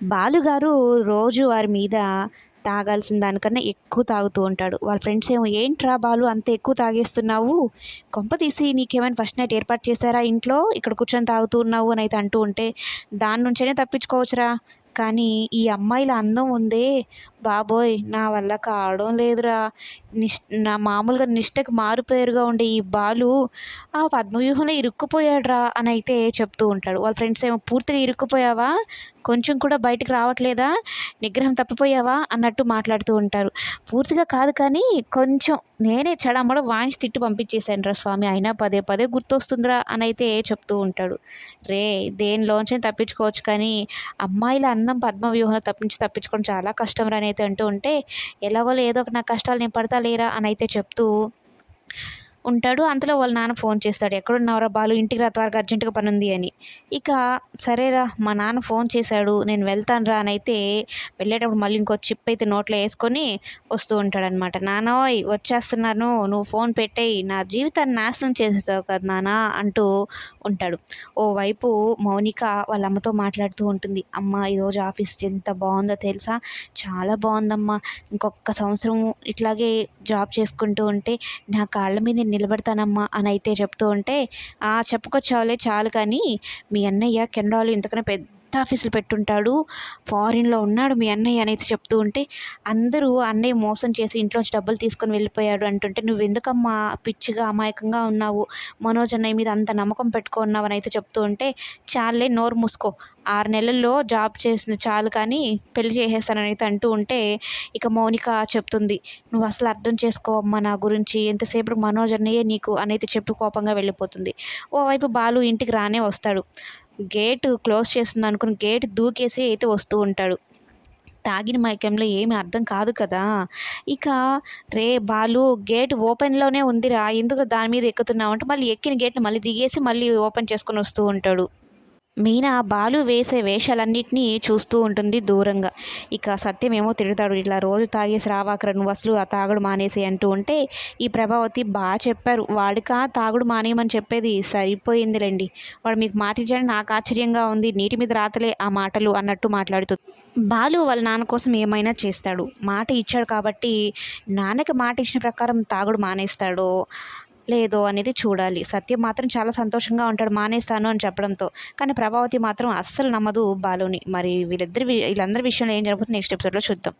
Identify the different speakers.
Speaker 1: బాలుగారు రోజు వారి మీద తాగాల్సిన దానికన్నా ఎక్కువ తాగుతూ ఉంటాడు. వాళ్ళ ఫ్రెండ్స్ ఏమో ఏంట్రా బాలు అంత ఎక్కువ తాగేస్తున్నావు? కొంప తీసి నీకేమైనా ఫస్ట్ నైట్ ఏర్పాటు చేశారా ఇంట్లో? ఇక్కడ కూర్చొని తాగుతూ ఉన్నావు అని అయితే అంటూ ఉంటే దాని నుంచైనా తప్పించుకోవచ్చురా. కానీ ఈ అమ్మాయిల అందం ఉందే బాబోయ్ నా వల్ల కావడం లేదురా. నిష్ నా మామూలుగా నిష్టకి మారుపేరుగా ఉండే ఈ బాలు ఆ పద్మవ్యూహంలో ఇరుక్కుపోయాడురా అని అయితే చెప్తూ ఉంటాడు. వాళ్ళ ఫ్రెండ్స్ ఏమో పూర్తిగా ఇరుక్కుపోయావా? కొంచెం కూడా బయటికి రావట్లేదా? నిగ్రహం తప్పిపోయావా? అన్నట్టు మాట్లాడుతూ ఉంటారు. పూర్తిగా కాదు కానీ కొంచెం నేనే చెడమడ వాయించి తిట్టి పంపించేశాను రా స్వామి. అయినా పదే పదే గుర్తొస్తుందిరా అని అయితే చెప్తూ ఉంటాడు. రే దేనిలోంచి తప్పించుకోవచ్చు కానీ అమ్మాయిల అందం పద్మవ్యూహంలో తప్పించి తప్పించుకోవడం చాలా కష్టం రా అని అయితే అంటూ ఉంటే ఎలాగో ఏదో ఒక నా కష్టాలు నేను పడతా లేరా అని అయితే చెప్తూ ఉంటాడు. అంతలో వాళ్ళ నాన్న ఫోన్ చేస్తాడు. ఎక్కడున్నావురా బాలు? ఇంటికి రా త్వరగా అర్జెంటుగా పని ఉంది అని. ఇక సరేరా మా నాన్న ఫోన్ చేశాడు. నేను వెళ్తాను రా అని అయితే వెళ్ళేటప్పుడు మళ్ళీ ఇంకో చిప్ అయితే నోట్లో వేసుకొని వస్తూ ఉంటాడనమాట. నాన్నోయ్ వచ్చేస్తున్నాను. నువ్వు ఫోన్ పెట్టేయి. నా జీవితాన్ని నాశనం చేసేసావు కదా నాన్న అంటూ ఉంటాడు. ఓవైపు మౌనిక వాళ్ళ అమ్మతో మాట్లాడుతూ ఉంటుంది. అమ్మ ఈరోజు ఆఫీస్ ఎంత బాగుందో తెలుసా? చాలా బాగుందమ్మా. ఇంకొక సంవత్సరం ఇట్లాగే జాబ్ చేసుకుంటూ ఉంటే నా కాళ్ళ మీద నిలబడతానమ్మా అని అయితే చెప్తూ ఉంటే "ఆ, చెప్పుకొచ్చావులే చాలు కానీ మీ అన్నయ్య కెనడాలో ఇంతకన్నా పెద్ద ఆఫీసులు పెట్టుంటాడు. ఫారిన్లో ఉన్నాడు మీ అన్నయ్య అనేది చెప్తూ ఉంటే అందరూ అన్నయ్య మోసం చేసి ఇంట్లోంచి డబ్బులు తీసుకొని వెళ్ళిపోయాడు అంటుంటే నువ్వు ఎందుకమ్మా పిచ్చిగా అమాయకంగా ఉన్నావు? మనోజ్ అన్నయ్య మీద అంత నమ్మకం పెట్టుకున్నావు అని అయితే చెప్తూ ఉంటే చాలే నోరు మూసుకో. ఆరు నెలల్లో జాబ్ చేసింది చాలు కానీ పెళ్ళి చేసేస్తానని అయితే అంటూ ఉంటే ఇక మౌనిక చెప్తుంది నువ్వు అసలు అర్థం చేసుకోవమ్మా నా గురించి. ఎంతసేపు మనోజ్ అన్నయ్యే నీకు? అనైతే చెప్పు చెప్పి కోపంగా వెళ్ళిపోతుంది. ఓవైపు బాలు ఇంటికి రానే వస్తాడు. గేట్ క్లోజ్ చేస్తుంది అనుకుని గేట్ దూకేసి అయితే వస్తూ ఉంటాడు. తాగిన మైకంలో ఏమీ అర్థం కాదు కదా. ఇక రే బాలు గేట్ ఓపెన్లోనే ఉందిరా ఎందుకు దాని మీద ఎక్కుతున్నావు అంటే మళ్ళీ ఎక్కిన గేట్ని మళ్ళీ దిగేసి మళ్ళీ ఓపెన్ చేసుకొని వస్తూ ఉంటాడు. మీనా బాలు వేసే వేషాలన్నింటినీ చూస్తూ ఉంటుంది దూరంగా. ఇక సత్యం ఏమో తిడతాడు ఇట్లా రోజు తాగేసి రావాకర నువ్వు అసలు ఆ తాగుడు మానేసి అంటూ ఉంటే ఈ ప్రభావతి బాగా చెప్పారు వాడికా తాగుడు మానేయమని చెప్పేది సరిపోయిందిలేండి. వాడు మీకు మాట నాకు ఆశ్చర్యంగా ఉంది నీటి మీద రాతలే ఆ మాటలు అన్నట్టు మాట్లాడుతూ. బాలు వాళ్ళ నాన్న కోసం ఏమైనా చేస్తాడు. మాట ఇచ్చాడు కాబట్టి నాన్నకి మాట ఇచ్చిన ప్రకారం తాగుడు మానేస్తాడో లేదో అనేది చూడాలి. సత్యం మాత్రం చాలా సంతోషంగా ఉంటాడు మానేస్తాను అని చెప్పడంతో. కానీ ప్రభావతి మాత్రం అస్సలు నమ్మదు బాలుని. మరి వీళ్ళిద్దరి వీళ్ళందరి విషయంలో ఏం జరుగుతుంది నెక్స్ట్ ఎపిసోడ్లో చూద్దాం.